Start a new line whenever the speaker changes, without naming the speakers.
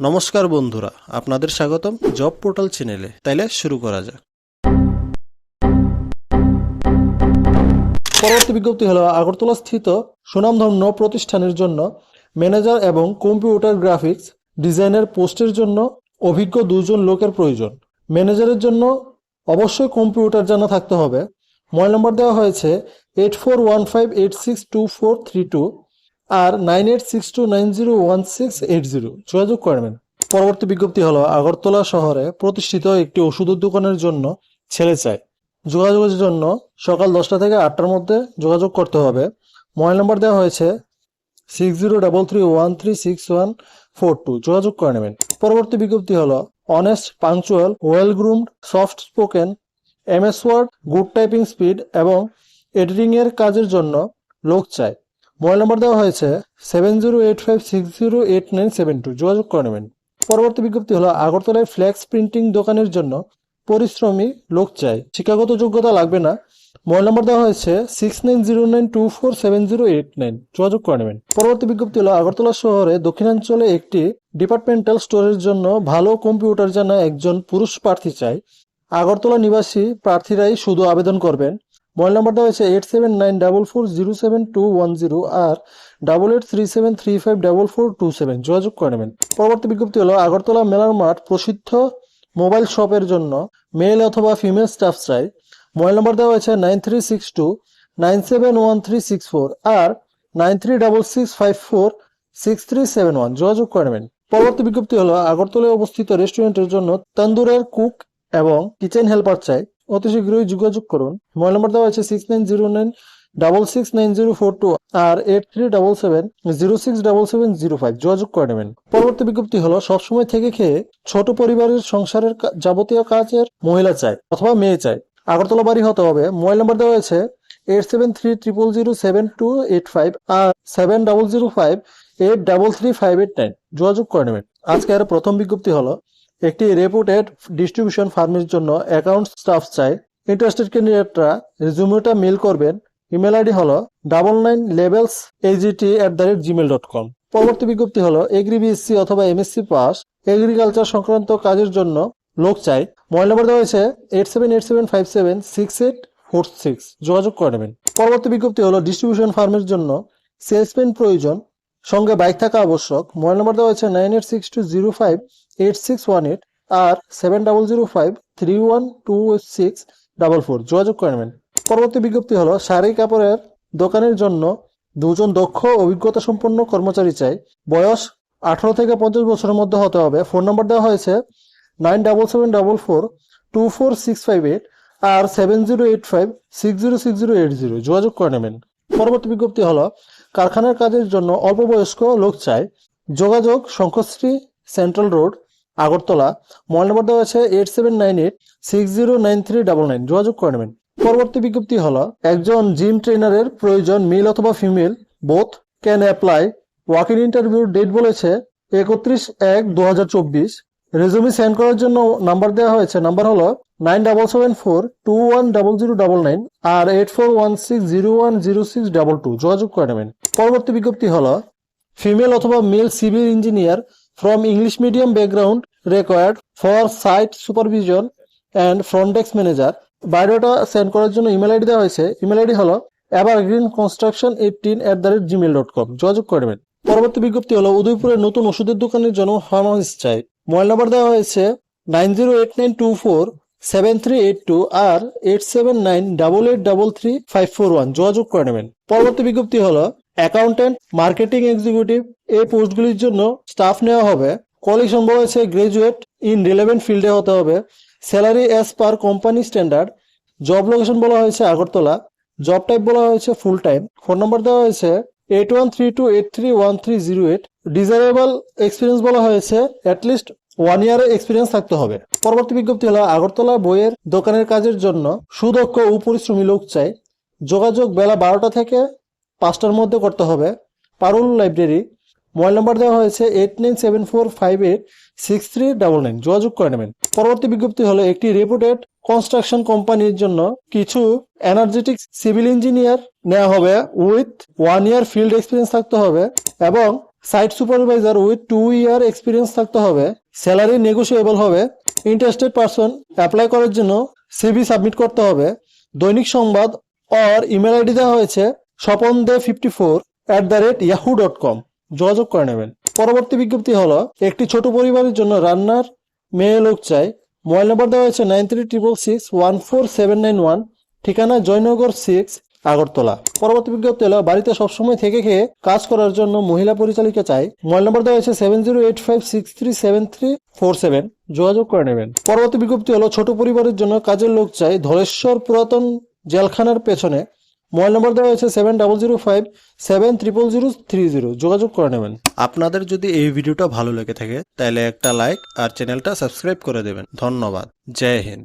নমস্কার বন্ধুরা, আপনাদের স্বাগতম জব পোর্টাল চ্যানেলে। তাইলে শুরু করা যাক। পরবর্তী বিজ্ঞপ্তি হলো, আগরতলা স্থিত সুনামধন্য প্রতিষ্ঠানের জন্য ম্যানেজার এবং কম্পিউটার গ্রাফিক্স ডিজাইনের পোস্টের জন্য অভিজ্ঞ দুজন লোকের প্রয়োজন। ম্যানেজারের জন্য অবশ্যই কম্পিউটার জানা থাকতে হবে। মোবাইল নম্বর দেওয়া হয়েছে eight four one five eight six two four three two আর nine eight six two nine zero one six eight zero যোগাযোগ করবেন পরবর্তী বিজ্ঞপ্তি হলো, আগরতলা শহরে প্রতিষ্ঠিত একটি ওষুধের দোকানের জন্য ছেলে চাই। যোগাযোগের জন্য সকাল দশটা থেকে আটটার মধ্যে যোগাযোগ করতে হবে। মোবাইল নম্বর দেওয়া হয়েছে six zero double three one three six one four two যোগাযোগ করে নেবেন। পরবর্তী বিজ্ঞপ্তি হলো honest punctual well groomed soft spoken MS Word good typing speed এবং এডিটিং এর কাজের জন্য লোক চাই। মোবাইল নম্বর দেওয়া হয়েছে seven zero eight five six zero eight nine seven two যোগাযোগ করে নেবেন। পরবর্তী বিজ্ঞপ্তি হলো, আগরতলায় ফ্ল্যাক্স প্রিন্টিং দোকানের জন্য পরিশ্রমী লোক চাই। শিক্ষাগত যোগ্যতা লাগবে না। মোবাইল নম্বর দেওয়া হয়েছে six nine zero nine two four seven zero eight nine যোগাযোগ করে নেবেন। পরবর্তী বিজ্ঞপ্তি হলো, আগরতলা শহরে দক্ষিণাঞ্চলে একটি ডিপার্টমেন্টাল স্টোরের জন্য ভালো কম্পিউটার জানা একজন পুরুষ প্রার্থী চাই। আগরতলা নিবাসী প্রার্থীরাই শুধু আবেদন করবেন। মোবাইল নাম্বার দেওয়া হয়েছে eight seven nine double four zero seven two one zero আর double eight three seven three five double four two seven যোগাযোগ করে নেবেন। পরবর্তী বিজ্ঞপ্তি হলো, আগরতলা মেলার মাঠ প্রসিদ্ধ মোবাইল শপের জন্য মেল অথবা ফিমেল স্টাফ চাই। মোবাইল নাম্বার দেওয়া হয়েছে nine three six two nine seven one three six four আর nine three double six five four six three seven one যোগাযোগ করে নেবেন। পরবর্তী বিজ্ঞপ্তি হলো, আগরতলায় অবস্থিত রেস্টুরেন্টের জন্য তন্দুরের কুক এবং কিচেন হেল্পার চাই। অতি শীঘ্রই যোগাযোগ করুন। মোবাইল নম্বর দেওয়া আছে six nine zero nine double six nine zero four two আর eight three double seven zero six double seven zero five যোগাযোগ করে নেবেন। পরবর্তী বিজ্ঞপ্তি হলো, সবসময় থেকে খেয়ে ছোট পরিবারের সংসারের যাবতীয় কাজের মহিলা চাই অথবা মেয়ে চাই। আগরতলা বাড়ি হতে হবে। মোবাইল নম্বর দেওয়া হয়েছে eight seven three triple zero seven two eight five আর seven double zero five eight double three five eight nine যোগাযোগ করে নেবেন। আজকে আর প্রথম বিজ্ঞপ্তি হলো একটি রেপুটেড ডিস্ট্রিবিউশন ফার্মের জন্য অ্যাকাউন্ট স্টাফ চাই। ইন্টারেস্টেড ক্যান্ডিডেটরা রেজুমিটা মেল করবেন। ইমেল আইডি হলো double nine levels AGT at the rate Gmail dot com পরবর্তী বিজ্ঞপ্তি হলো এগ্রি বিএসসি অথবা এমএসসি পাস এগ্রিকালচার সংক্রান্ত কাজের জন্য লোক চাই। মোবাইল নম্বর দেওয়া হয়েছে eight seven eight seven five seven six eight four six যোগাযোগ করে নেবেন। পরবর্তী বিজ্ঞপ্তি হলো ডিস্ট্রিবিউশন ফার্মের জন্য সেলসম্যান প্রয়োজন। সঙ্গে বাইক থাকা আবশ্যক। মোবাইল নম্বর দেওয়া হয়েছে nine eight six two zero five eight six one eight আর seven double zero five three one two six double four যোগাযোগ করে নেবেন। পরবর্তী বিজ্ঞপ্তি হলো শাড়ি কাপড়ের দোকানের জন্য দুজন দক্ষ অভিজ্ঞতা সম্পন্ন কর্মচারী চাই। বয়স আঠারো থেকে পঞ্চাশ বছরের মধ্যে হতে হবে। ফোন নম্বর দেওয়া হয়েছে nine double seven double four two four six five eight আর seven zero eight five six zero six zero eight zero যোগাযোগ করে নেবেন। পরবর্তী বিজ্ঞপ্তি হলো, কারখানার কাজের জন্য অল্প বয়স্ক লোক চাই। যোগাযোগ Shankarshri Central Road Agartala, mobile number দেওয়া আছে eight seven nine eight six zero nine three double nine যোগাযোগ করে নেবেন। পরবর্তী বিজ্ঞপ্তি হলো, একজন জিম ট্রেনারের প্রয়োজন মেল অথবা female both can apply walk in interview date বলেছে একত্রিশ এক দু হাজার চব্বিশ। রেজুমি সেন্ড করার জন্য নাম্বার দেওয়া হয়েছে নাম্বার হলো nine double seven four two one double zero double nine আর eight four one six zero one zero six double two যোগাযোগ করে নেবেন। পরবর্তী বিজ্ঞপ্তি হলো ফিমেল অথবা male civil engineer from English medium background required for site supervision and front desk manager biodata send করার জন্য email ID দেওয়া হয়েছে। ইমেল আইডি হলো Evergreen Construction eighteen at the rate Gmail dot com যোগাযোগ করবেন পরবর্তী বিজ্ঞপ্তি হলো উদয়পুরের নতুন ওষুধের দোকানের জন্য ফার্মাসিস চাই। মোবাইল নাম্বার দেওয়া হয়েছে nine zero eight nine two four seven three eight two আর eight seven nine double eight double three five four one যোগাযোগ করে নেবেন। পরবর্তী বিজ্ঞপ্তি হলো অ্যাকাউন্টেন্ট, মার্কেটিং এক্সিকিউটিভ এই পোস্টগুলির জন্য স্টাফ নেওয়া হবে। কোয়ালিফিকেশন বলা হয়েছে গ্রাজুয়েট ইন রিলেভেন্ট ফিল্ডে হতে হবে। Salary as per company standard. Job location বলা হয়েছে আগরতলা। জব টাইপ বলা হয়েছে ফুল টাইম। ফোন নম্বর দেওয়া হয়েছে eight one three two eight three one three zero eight. Desirable experience বলা হয়েছে অ্যাটলিস্ট ওয়ান ইয়ারের এক্সপিরিয়েন্স থাকতে হবে। পরবর্তী বিজ্ঞপ্তি হলো, আগরতলা বইয়ের দোকানের কাজের জন্য সুদক্ষ ও পরিশ্রমী লোক চাই। যোগাযোগ বেলা বারোটা থেকে পাঁচটার মধ্যে করতে হবে। পারুল লাইব্রেরি, মোবাইল নাম্বার দেওয়া হয়েছে eight nine seven four five eight six three double nine যোগাযোগ করে নেবেন। পরবর্তী বিজ্ঞপ্তি হলো একটি রেপুটেড কনস্ট্রাকশন কোম্পানির জন্য কিছু এনার্জেটিক সিভিল ইঞ্জিনিয়ার নেওয়া হবে। With one year field experience থাকতে হবে এবং site supervisor with two year experience থাকতে হবে। স্যালারি নেগোসিয়েবল হবে। ইন্টারেস্টেড পারসন অ্যাপ্লাই করার জন্য সিভি সাবমিট করতে হবে। দৈনিক সংবাদ অর ইমেল আইডি দেওয়া হয়েছে Swapan De fifty four at the rate Yahoo dot com যোগাযোগ করে নেবেন। পরবর্তী বিজ্ঞপ্তি হলো, একটি ছোট পরিবারের জন্য রান্নার মেয়ে লোক চাই। মোবাইল নম্বর দেওয়া হয়েছে nine three triple six one four seven nine one. ঠিকানা জয়নগর সিক্স, আগরতলা। পরবর্তী বিজ্ঞপ্তি হলো, বাড়িতে সবসময় থেকে খেয়ে কাজ করার জন্য মহিলা পরিচালিকা চাই। মোবাইল নম্বর দেওয়া হয়েছে seven zero eight five six three seven three four seven. যোগাযোগ করে নেবেন। পরবর্তী বিজ্ঞপ্তি হলো, ছোট পরিবারের জন্য কাজের লোক চাই ধলেশ্বর পুরাতন জেলখানার পেছনে। মোবাইল নম্বর দেওয়া হয়েছে seven double zero five seven triple zero three zero যোগাযোগ করে নেবেন।
আপনাদের যদি এই ভিডিওটা ভালো লেগে থাকে, তাহলে একটা লাইক আর চ্যানেলটা সাবস্ক্রাইব করে দেবেন। ধন্যবাদ। জয় হিন্দ।